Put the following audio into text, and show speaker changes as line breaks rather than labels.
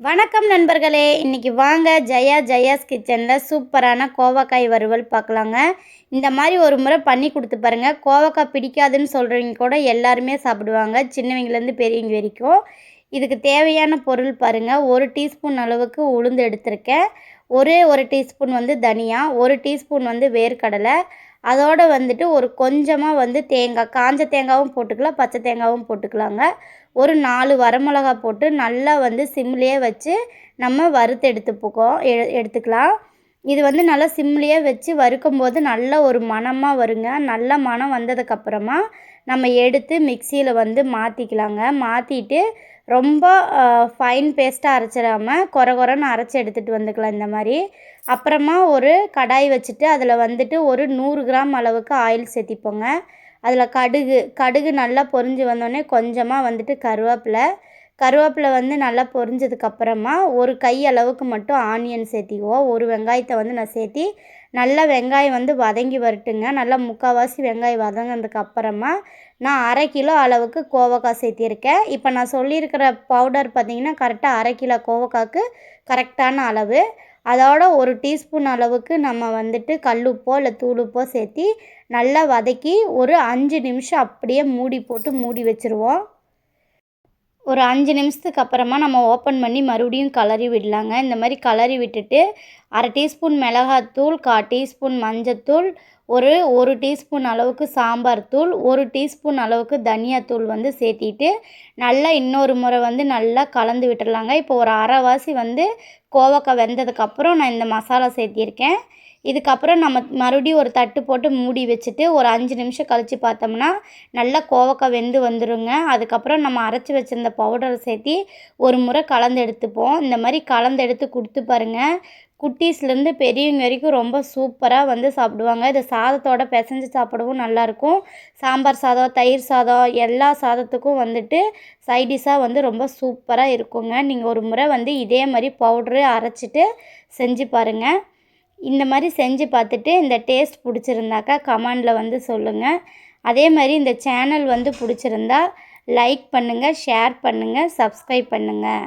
வணக்கம் நண்பர்களே. இன்றைக்கி வாங்க ஜெயா ஜெயாஸ் கிச்சனில் சூப்பரான கோவக்காய் வறுவல் பார்க்கலாங்க. இந்த மாதிரி ஒரு முறை பண்ணி கொடுத்து பாருங்கள் கோவக்காய் பிடிக்காதுன்னு சொல்கிறவங்க கூட எல்லாருமே சாப்பிடுவாங்க. சின்னவங்கலேருந்து பெரியவங்க வரைக்கும். இதுக்கு தேவையான பொருள் பாருங்கள் ஒரு டீஸ்பூன் அளவுக்கு உளுந்து எடுத்திருக்கேன். ஒரே ஒரு டீஸ்பூன் வந்து தனியா ஒரு டீஸ்பூன் வந்து வேர்க்கடலை. அதோடு வந்துட்டு ஒரு கொஞ்சமாக வந்து தேங்காய் காஞ்ச தேங்காயும் போட்டுக்கலாம் பச்சை தேங்காயும் போட்டுக்கலாங்க. ஒரு நாலு வரமிளகா போட்டு நல்லா வந்து சிம்லேயே வச்சு நம்ம வறுத்து எடுத்துப்போக்கோம் எ எடுத்துக்கலாம். இது வந்து நல்லா சிம்லேயே வச்சு வறுக்கும் போது நல்ல ஒரு மணமாக வருங்க. நல்ல மணம் வந்ததுக்கப்புறமா நம்ம எடுத்து மிக்சியில் வந்து மாற்றிக்கலாங்க மாற்றிட்டு ரொம்ப ஃபைன் பேஸ்ட்டாக அரைச்சிடாமல் குறை குறைன்னு அரைச்சி எடுத்துகிட்டு வந்துக்கலாம் இந்த மாதிரி. அப்புறமா ஒரு கடாய் வச்சுட்டு அதில் வந்துட்டு ஒரு நூறு கிராம் அளவுக்கு ஆயில் சேர்த்திப்போங்க. அதில் கடுகு கடுகு நல்லா பொரிஞ்சு வந்தோடனே கொஞ்சமாக வந்துட்டு கருவேப்பிலை கருவேப்பிலை வந்து நல்லா பொரிஞ்சதுக்கப்புறமா ஒரு கை அளவுக்கு மட்டும் ஆனியன் சேர்த்திக்குவோம். ஒரு வெங்காயத்தை வந்து நான் சேர்த்தி நல்லா வெங்காயம் வந்து வதங்கி வரட்டுங்க. நல்லா முக்கால்வாசி வெங்காயம் வதங்கினதுக்கப்புறமா நான் அரை கிலோ அளவுக்கு கோவக்காய் சேர்த்திருக்கேன். இப்போ நான் சொல்லியிருக்கிற பவுடர் பார்த்திங்கன்னா கரெக்டாக அரை கிலோ கோவக்காய்க்கு கரெக்டான அளவு. அதோட ஒரு டீஸ்பூன் அளவுக்கு நம்ம வந்துட்டு கல்லுப்போ இல்லை தூளுப்போ சேர்த்தி நல்லா வதக்கி ஒரு அஞ்சு நிமிஷம் அப்படியே மூடி போட்டு மூடி வச்சுருவோம். ஒரு அஞ்சு நிமிஷத்துக்கு அப்புறமா நம்ம ஓப்பன் பண்ணி மறுபடியும் கலரி விடலாங்க. இந்த மாதிரி கலரி விட்டுட்டு அரை டீஸ்பூன் மிளகாத்தூள் கா டீஸ்பூன் மஞ்சத்தூள் ஒரு ஒரு டீஸ்பூன் அளவுக்கு சாம்பார் தூள் ஒரு டீஸ்பூன் அளவுக்கு தனியாத்தூள் வந்து சேர்த்திட்டு நல்லா இன்னொரு முறை வந்து நல்லா கலந்து விட்டுடலாங்க. இப்போ ஒரு அரைவாசி வந்து கோவக்காய் வெந்ததுக்கப்புறம் நான் இந்த மசாலா சேர்த்திருக்கேன். இதுக்கப்புறம் நம்ம மறுபடியும் ஒரு தட்டு போட்டு மூடி வச்சுட்டு ஒரு அஞ்சு நிமிஷம் கழித்து பார்த்தோம்னா நல்லா கோவக்காய் வெந்து வந்துடுங்க அதுக்கப்புறம் நம்ம அரைச்சி வச்சுருந்த பவுடரை சேர்த்தி ஒரு முறை கலந்து எடுத்துப்போம். இந்த மாதிரி கலந்து எடுத்து கொடுத்து பாருங்கள் குட்டீஸ்லேருந்து பெரியவங்க வரைக்கும் ரொம்ப சூப்பராக வந்து சாப்பிடுவாங்க. இது சாதத்தோட பிசைஞ்சு சாப்பிடவும் நல்லாயிருக்கும் சாம்பார் சாதம் தயிர் சாதம் எல்லா சாதத்துக்கும் வந்துட்டு சைடிஷாக வந்து ரொம்ப சூப்பராக இருக்குங்க. நீங்கள் ஒரு முறை வந்து இதே மாதிரி பவுட்ரு அரைச்சிட்டு செஞ்சு பாருங்கள் இந்த மாதிரி செஞ்சு பார்த்துட்டு இந்த டேஸ்ட் பிடிச்சிருந்தாக்கா கமெண்டில் வந்து சொல்லுங்கள் அதே மாதிரி இந்த சேனல் வந்து பிடிச்சிருந்தா லைக் பண்ணுங்கள் ஷேர் பண்ணுங்கள் சப்ஸ்கிரைப் பண்ணுங்கள்